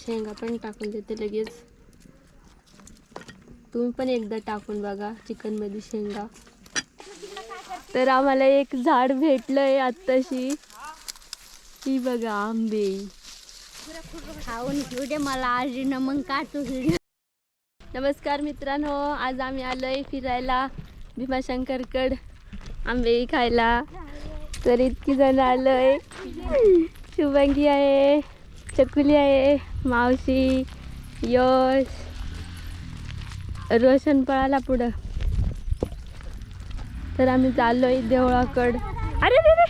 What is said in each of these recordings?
शेंगा पण टाकून देते लगेच. तुम्ही पण एकदा टाकून बघा चिकनमध्ये शेंगा. तर आम्हाला एक झाड भेटलंय आत्ताशी. ही बघा आंबे. खाऊन घेऊ दे मला आजी न मग काढतो नमस्कार मित्रांनो आज आम्ही आलोय फिरायला भीमाशंकरकड आंबे खायला. तर इतकी जण आलोय. शुभंगी आहे. चकुली आहे मावशी यश रोशन पळाला पुढं. तर आम्ही चाललोय देवळाकड. अरे रे रे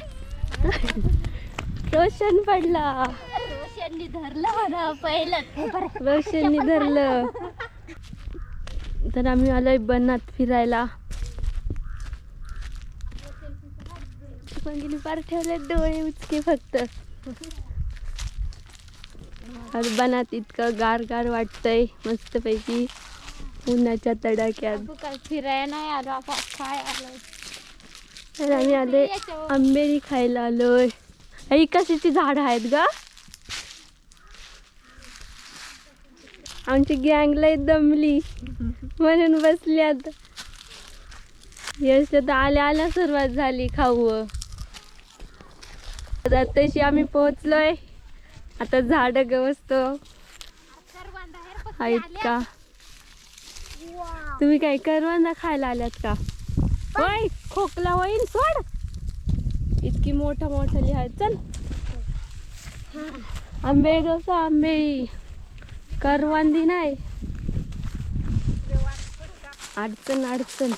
रोशन पडला. रोशननी धरलं म्हणा पहिलं. रोशननी धरलं. तर आम्ही आलोय बनात फिरायला. शुभांगीने पार ठेवले डोळे उचके फक्त. आज बनात इतकं गार गार वाटतंय मस्तपैकी उन्हाच्या तडाक्यात काय फिरायला नाही आलो आपण काय आलो तर आम्ही आलोय आंबेरी खायला आलोय. ही कशाची झाड आहेत गा? आमची गँग लय दमली. म्हणून बसल्यात. यश तर आल्या आल्या सुरुवात झाली खाऊ आता तशी आम्ही पोहोचलोय. आता झाड गवसत. आहेत का तुम्ही काय करवंदा खायला आल्यात का? होय खोकला होईल सोड. इतकी मोठा मोठा लिहाय चल. आंबे गसा आंबे. करवांदी नाही. अडचण अडचण.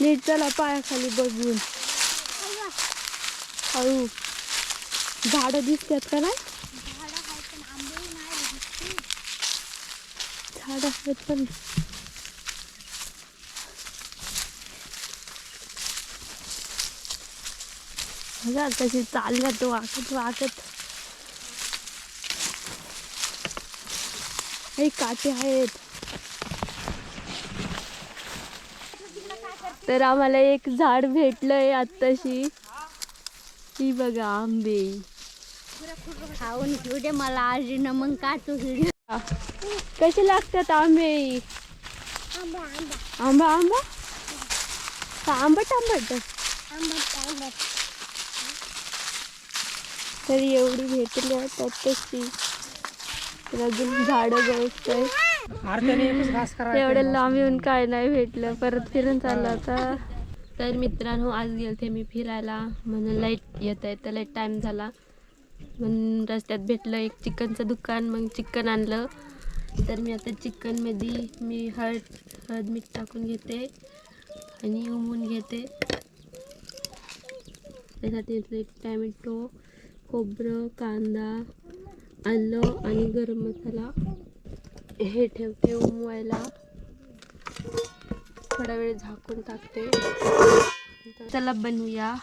नीट चला पायाखाली बघून. हळू. झाड दिसतात का नाही? झाड आहेत पण बघा कशी चालल्यात वाकत वाकत. हे काटे आहेत. तर आम्हाला एक झाड भेटलंय आत्ताशी. ही बघा आंबे. खाऊन घेऊ दे मला आजी न मग काढतो व्हिडिओ कसे लागतात आंबे? आंबा आंबा. का आंबट आंबट. तरी एवढी भेटली आता तशी अजून झाडं गवसतंय एवढं लांब येऊन काय नाही भेटलं. परत फिरून चाललं आता. तर मित्रांनो आज गेलते मी फिरायला. म्हणून लाइट येत आहे तर लाइट टाईम झाला. म्हणून रस्त्यात भेटलं एक चिकनचं दुकान मग चिकन आणलं. तर मी आता चिकनमध्ये मी हळद हळद मीठ टाकून घेते आणि उमून घेते. त्याच्यात येतं एक टॅमॅटो खोबरं कांदा आलं आणि गरम मसाला. हे ठेवते उमवायला. थोडा वेळ झाकून टाकते. चला बनवूया.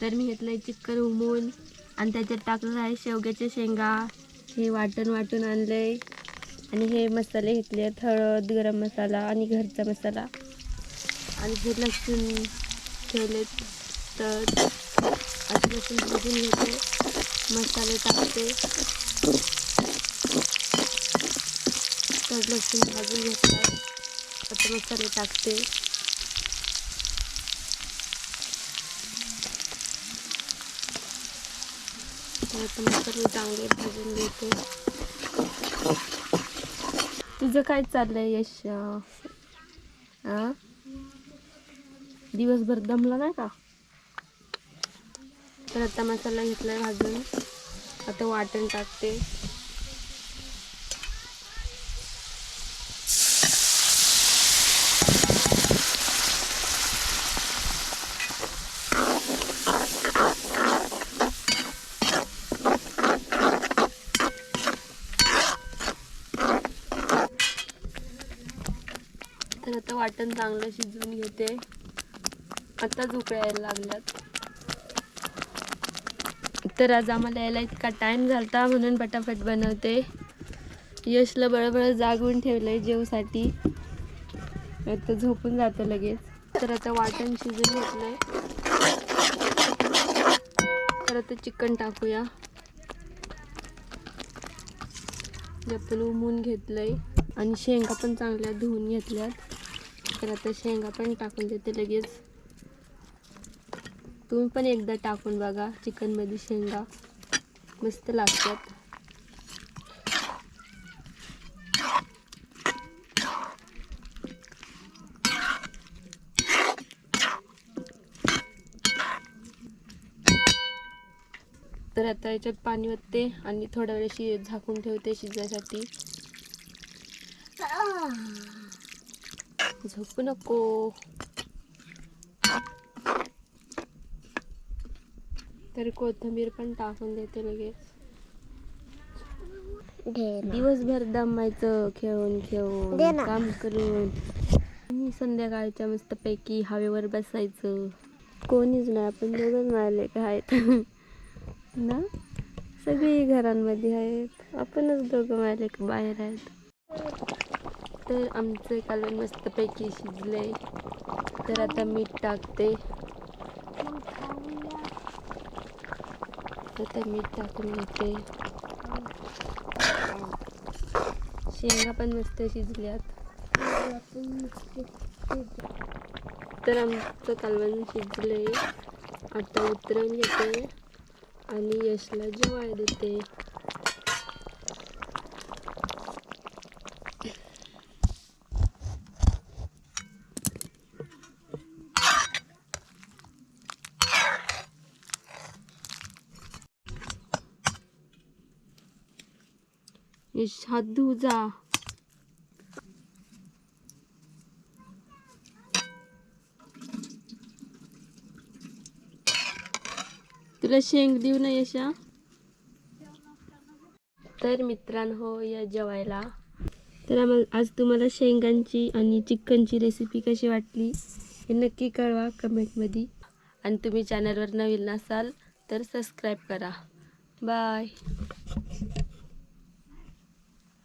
तर मी घेतलंय चिक्कर उमून आणि त्याच्यात टाकलं आहे शेवग्याच्या शेंगा. हे वाटण वाटून आणलंय. आणि हे मसाले घेतले आहेत हळद गरम मसाला आणि घरचा मसाला. आणि हे लसूण ठेवले तर आता लसूण भाजून घेते. मसाले टाकते. तर लसूण भाजून घेतलं आता मसाले टाकते. आता मसाले चांगले भाजून घेते. तुझं काय चाललंय यश? दिवसभर दमला नाही का? तर आता मसाला घेतलाय भाजून. आता वाटण टाकते. तर आता वाटण चांगलं शिजवून घेते. आत्ताच उकळायला लागल्यात. तर आज आम्हाला यायला इतका टाईम झालता म्हणून पटापट बनवते. यशला बळबळ जागवून ठेवलंय जेवसाठी. आता झोपून जातं लगेच. तर आता वाटण शिजून घेतलंय. तर आता चिकन टाकूया. आपण उमून घेतलंय. आणि शेंगा पण चांगल्या धुवून घेतल्यात. तर आता शेंगा पण टाकून देते लगेच. तुम्ही पण एकदा टाकून बघा चिकनमध्ये शेंगा. मस्त लागतात. तर आता याच्यात पाणी ओतते आणि थोड्या वेळ झाकून ठेवते शिजायसाठी झोपू नको तर कोथिंबीर पण टाकून देते लगेच दिवसभर दमायचं खेळून खेळून. काम करून आणि संध्याकाळच्या मस्तपैकी हवेवर बसायचं कोणीच नाही आपण दोघंच मारले आहेत ना सगळी घरांमध्ये आहेत आपणच दोघं मारले का बाहेर आहेत तर आमचं कालवण मस्तपैकी शिजलंय. तर आता मीठ टाकते. आता मीठ टाकून घेते. शेंगा पण मस्त शिजल्यात. तर आमचं कालवण शिजलंय. आता उतरून घेते आणि यशला जेवायला देते यश हात धुऊ जा तुला शेंग देऊ ना यशा तर मित्रांनो या जेवायला तर आम्हाला आज तुम्हाला शेंगांची आणि चिकनची रेसिपी कशी वाटली हे नक्की कळवा कमेंटमध्ये आणि तुम्ही चॅनलवर नवीन असाल तर सबस्क्राईब करा. बाय